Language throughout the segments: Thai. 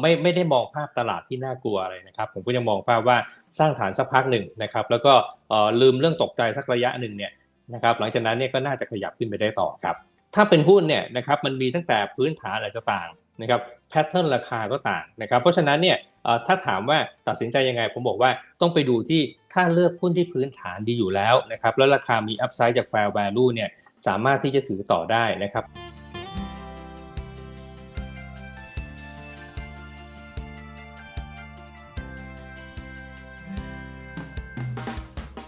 ไม่ไม่ได้มองภาพตลาดที่น่ากลัวอะไรนะครับ ผมก็ยังมองภาพว่าสร้างฐานสักพักหนึ่งนะครับ แล้วก็ลืมเรื่องตกใจสักระยะหนึ่งเนี่ยนะครับ หลังจากนั้นเนี่ยก็น่าจะขยับขึ้นไปได้ต่อครับ ถ้าเป็นหุ้นเนี่ยนะครับมันมีตั้งแต่พื้นฐานอะไรก็ต่างนะครับแพทเทิร์นราคาก็ต่างนะครับ เพราะฉะนั้นเนี่ยถ้าถามว่าตัดสินใจยังไง ผมบอกว่าต้องไปดูที่ถ้าเลือกหุ้นที่พื้นฐานดีอยู่แล้วนะครับ แล้วราคามีอัพไซด์จาก fair value เนี่ยสามารถที่จะถือต่อได้นะครับ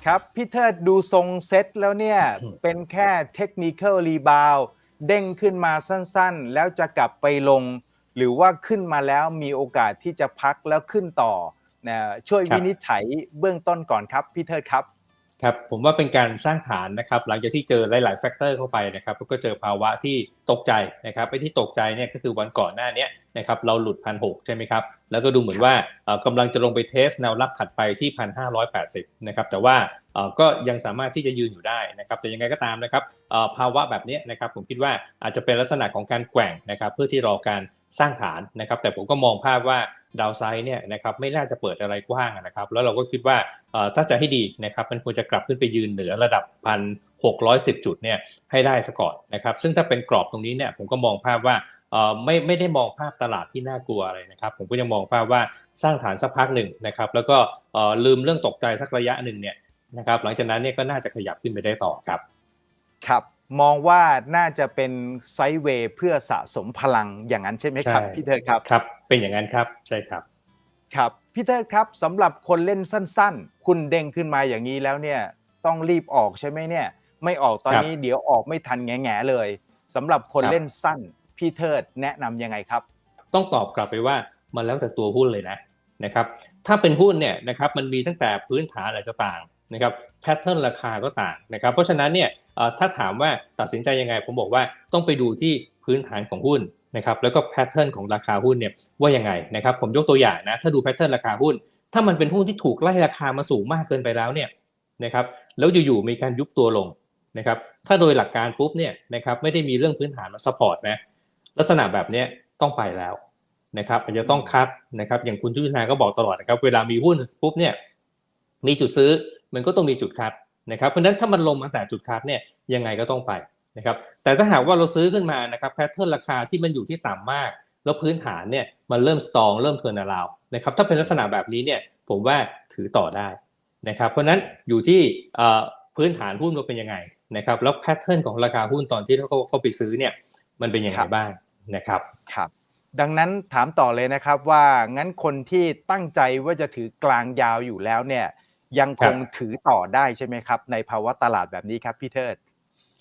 ครับพี่เทิดดูทรงเซ็ตแล้วเนี่ยอืมเป็นแค่เทคนิคอลรีบาวเด้งขึ้นมาสั้นๆ แล้วจะกลับไปลง หรือว่าขึ้นมาแล้วมีโอกาสที่จะพักแล้วขึ้นต่อนะช่วยครับวินิจฉัยเบื้องต้นก่อนครับพี่เทิดครับครับผมว่าเป็นการสร้างฐานนะครับหลังจากที่เจอหลายๆแฟกเตอร์เข้าไปนะครับแล้วก็เจอภาวะที่ตกใจนะครับไอ้ที่ตกใจเนี่ยก็คือวันก่อนหน้าเนี้ย นะครับเราหลุดพันหใช่ไหมครับ แล้วก็ดูเหมือนว่าเอ่อกำลังจะลงไปเทสแนวรับถัดไปที่พันห้าร้อยแปดสิบนะครับแต่ว่าเอ่อก็ยังสามารถที่จะยืนอยู่ได้นะครับแต่ยังไงก็ตามนะครับเอ่อภาวะแบบเนี้ยนะครับผมคิดว่าอาจจะเป็นลักษณะของการแกว่งนะครับเพื่อที่รอการสร้างฐานนะครับแต่ผมก็มองภาพว่าดาวไซด์เนี่ยนะครับไม่น่าจะเปิดอะไรกว้างนะครับแล้วเราก็คิดว่าเอ่อถ้าจะให้ดีนะครับมันควรจะกลับขึ้นไปยืนเหนือระดับพันหกร้อยสิบจุดเนี่ยให้ได้ซะก่อนนะครับซึ่งถ้าเป็นกรอบตรงนี้เนี่ยผมก็มองภาพว่าเอ่อ ไม่ไม่ได้มองภาพตลาดที่น่ากลัวอะไรนะครับ ผมก็ยังมองภาพว่าสร้างฐานสักพักหนึ่งนะครับ แล้วก็เอ่อลืมเรื่องตกใจสักระยะหนึ่งเนี่ยนะครับ หลังจากนั้นเนี่ยก็น่าจะขยับขึ้นไปได้ต่อครับ ครับ มองว่าน่าจะเป็นไซด์เวย์เพื่อสะสมพลังอย่างนั้นใช่ไหมครับใช่พี่เทิดครับครับ เป็นอย่างนั้นครับใช่ครับครับพี่เทิดครับสำหรับคนเล่นสั้น ๆ คุณเด้งขึ้นมาอย่างนี้แล้วเนี่ยต้องรีบออกใช่ไหมเนี่ย ไม่ออกตอนครับนี้เดี๋ยวออกไม่ทันแง่ๆเลยสำหรับคนครับเล่นสั้น พี่เทิดแนะนำยังไงครับ ต้องตอบกลับไปว่ามันแล้วแต่ตัวหุ้นเลยนะนะครับ ถ้าเป็นหุ้นเนี่ยนะครับมันมีตั้งแต่พื้นฐานอะไรก็ต่างนะครับแพทเทิร์นราคาก็ต่างนะครับ เพราะฉะนั้นเนี่ยถ้าถามว่าตัดสินใจยังไง ผมบอกว่าต้องไปดูที่พื้นฐานของหุ้นนะครับแล้วก็แพทเทิร์นของราคาหุ้นเนี่ยว่ายังไงนะครับผมยกตัวอย่างนะถ้าดูแพทเทิร์นราคาหุ้น ถ้ามันเป็นหุ้นที่ถูกไล่ราคามาสูงมากเกินไปแล้วเนี่ยนะครับแล้วอยู่ๆมีการยุบตัวลงนะครับถ้าโดยหลักการปุ๊บเนี่ยนะครับไม่ได้มีเรื่องพื้นฐานมาซัพพอร์ตนะ ลักษณะแบบนี้ต้องไปแล้วนะครับอาจจะต้องคัดนะครับอย่างคุณชุตินาก็บอกตลอดนะครับ เวลามีหุ้นปุ๊บเนี่ยมีจุดซื้อมันก็ต้องมีจุดคัดนะครับเพราะฉะนั้นถ้ามันลงมาแต่จุดคัดเนี่ยยังไงก็ต้องไปนะครับแต่ถ้าหากว่าเราซื้อขึ้นมานะครับแพทเทิร์นราคาที่มันอยู่ที่ต่ำมาก แล้วพื้นฐานเนี่ยมันเริ่มสตองเริ่มเทิร์นาราวนะครับถ้าเป็นลักษณะแบบนี้เนี่ยผมว่าถือต่อได้นะครับเพราะนั้นอยู่ที่พื้นฐานหุ้นว่าเป็นยังไงนะครับแล้วแพทเทิร์นของราคาหุ้นตอนที่เขาเขาไปซื้อเนี่ย มันเป็นยังคไงรับบ้างนะครับครับดังนั้นถามต่อเลยนะครับว่างั้นคนที่ตั้งใจว่าจะถือกลางยาวอยู่แล้วเนี่ย ยังคงถือต่อได้ใช่ไหมครับ ในภาวะตลาดแบบนี้ครับพี่เทิด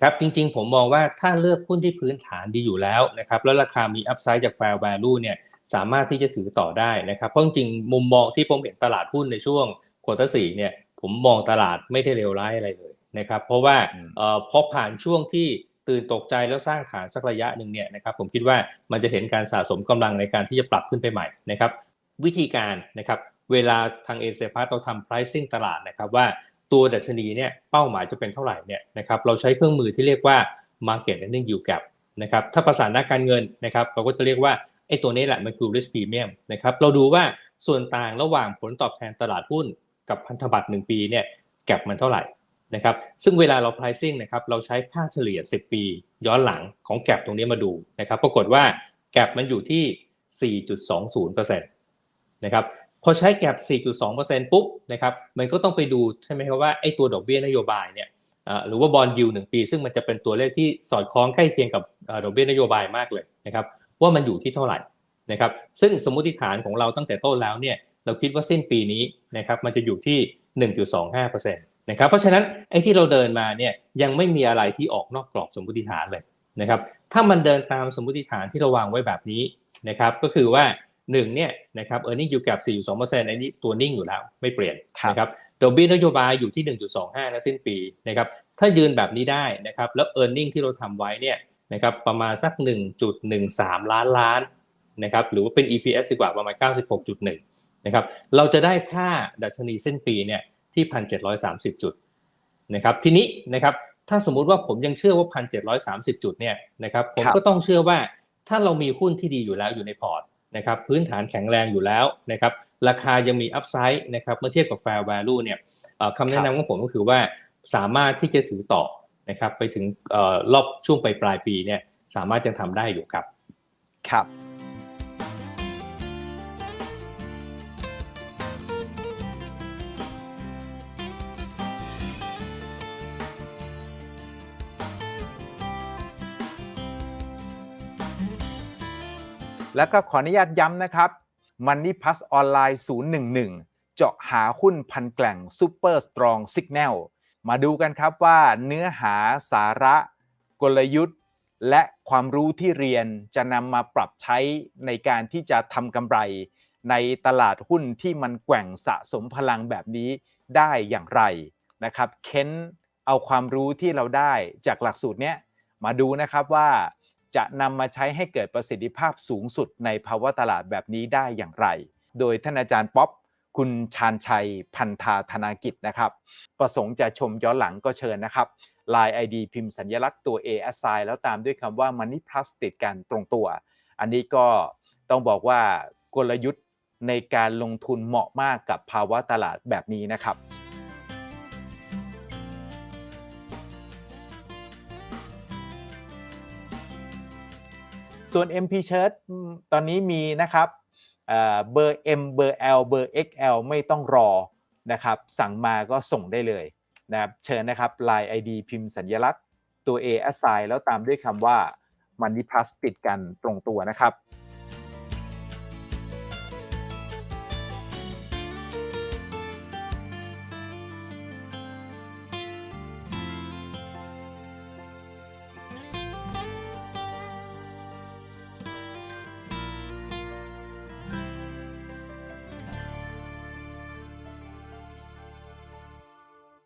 ครับจริงๆ ผมมองว่าถ้าเลือกหุ้นที่พื้นฐานดีอยู่แล้วนะครับแล้วราคามีอัพไซด์จาก fair value เนี่ยสามารถที่จะถือต่อได้นะครับเพราะจริงๆมุมมองที่ผมเห็นตลาดหุ้นในช่วงควอเตอร์สี่เนี่ยผมมองตลาดไม่ได้เลวร้ายอะไรเลยนะครับเพราะว่าอืมเอ่อพอผ่านช่วงที่ ตื่นตกใจแล้วสร้างฐานสักระยะหนึ่งเนี่ยนะครับผมคิดว่ามันจะเห็นการสะสมกำลังในการที่จะปรับขึ้นไปใหม่นะครับวิธีการนะครับเวลาทางเอเซฟัสเราทำ pricing ตลาดนะครับว่าตัวดัชนีเนี่ยเป้าหมายจะเป็นเท่าไหร่เนี่ยนะครับเราใช้เครื่องมือที่เรียกว่า market earning yield gap นะครับถ้าภาษานักการเงินนะครับเราก็จะเรียกว่าไอ้ตัวนี้แหละมันคือ risk premium นะครับเราดูว่าส่วนต่างระหว่างผลตอบแทนตลาดหุ้นกับพันธบัตร1ปีเนี่ยแกบมันเท่าไหร่ นะครับซึ่งเวลาเรา pricing นะครับเราใช้ค่าเฉลี่ย 10 ปี ย้อนหลังของแกบตรงนี้มาดูนะครับปรากฏว่าแกบมันอยู่ที่ 4.20%นะครับพอใช้แกบ4.2%ปุ๊บนะครับมันก็ต้องไปดูใช่ไหมครับว่าไอ้ตัวดอกเบี้ยนโยบายเนี่ยหรือว่าบอลยูหนึ่งปี ซึ่งมันจะเป็นตัวเลขที่สอดคล้องใกล้เคียงกับดอกเบี้ยนโยบายมากเลยนะครับว่ามันอยู่ที่เท่าไหร่นะครับซึ่งสมมติฐานของเราตั้งแต่ต้นแล้วเนี่ยเราคิดว่าสิ้นปีนี้นะครับมันจะอยู่ที่ 1.25%นะครับเพราะฉะนั้นไอ้ที่เราเดินมาเนี่ยยังไม่มีอะไรที่ออกนอกกรอบสมมติฐานเลยนะครับถ้ามันเดินตามสมมติฐานที่เราวางไว้แบบนี้นะครับก็คือว่าหนึ่งเนี่ยนะครับ earning yield gap 4.2%อันนี้ตัวนิ่งอยู่แล้วไม่เปลี่ยนครับนะครับดอกเบี้ยนโยบายอยู่ที่ 1.25นะสิ้นปีนะครับถ้ายืนแบบนี้ได้นะครับแล้ว e a r n i n g ที่เราทำไว้เนี่ยนะครับประมาณสัก 1.13 ล้านล้านนะครับหรือว่าเป็น EPS ดีกว่าประมาณ 96.1นะครับเราจะได้ค่าดัชนีสิ้นปีเนี่ย ที่ 1,730 จุดนะครับทีนี้นะครับถ้าสมมุติว่าผมยังเชื่อว่า 1,730 จุดเนี่ยนะครับผมครับก็ต้องเชื่อว่าถ้าเรามีหุ้นที่ดีอยู่แล้วอยู่ในพอร์ตนะครับพื้นฐานแข็งแรงอยู่แล้วนะครับราคายังมีอัพไซด์นะครับเมื่อเทียบกับ fair value เนี่ยเอ่อคำแนะนำของผมก็คือว่าสามารถที่จะถือต่อนะครับไปถึงเอ่อรอบช่วงปลายปลายๆปีเนี่ยสามารถยังทำได้อยู่ครับ ครับ แล้วก็ขออนุญาตย้ำนะครับ Money Plus ออนไลน์011 เจาะหาหุ้นพันแกล่ง Super Strong Signal มาดูกันครับว่าเนื้อหาสาระกลยุทธ์ และความรู้ที่เรียนจะนำมาปรับใช้ในการที่จะทำกำไร ในตลาดหุ้นที่มันแกว่งสะสมพลังแบบนี้ได้อย่างไรนะครับ เค้นเอาความรู้ที่เราได้จากหลักสูตรเนี้ยมาดูนะครับว่า จะนำมาใช้ให้เกิดประสิทธิภาพสูงสุดในภาวะตลาดแบบนี้ได้อย่างไร โดยท่านอาจารย์ป๊อปคุณชาญชัยพันธาธนากิจนะครับ ประสงค์จะชมย้อนหลังก็เชิญนะครับ Line ID พิมพ์สัญลักษณ์ตัว A assign แล้วตามด้วยคำว่า Money Plus ติดกันตรงตัว อันนี้ก็ต้องบอกว่ากลยุทธ์ในการลงทุนเหมาะมากกับภาวะตลาดแบบนี้นะครับ ส่วน MP Shirt ตอนนี้มีนะครับเอ่อเบอร์ M เบอร์ L เบอร์ XL ไม่ต้องรอนะครับสั่งมาก็ส่งได้เลยนะครับเชิญนะครับ Line ID พิมพ์สัญลักษณ์ตัว A assign แล้วตามด้วยคำว่ามันนิพลาสติดกันตรงตัวนะครับ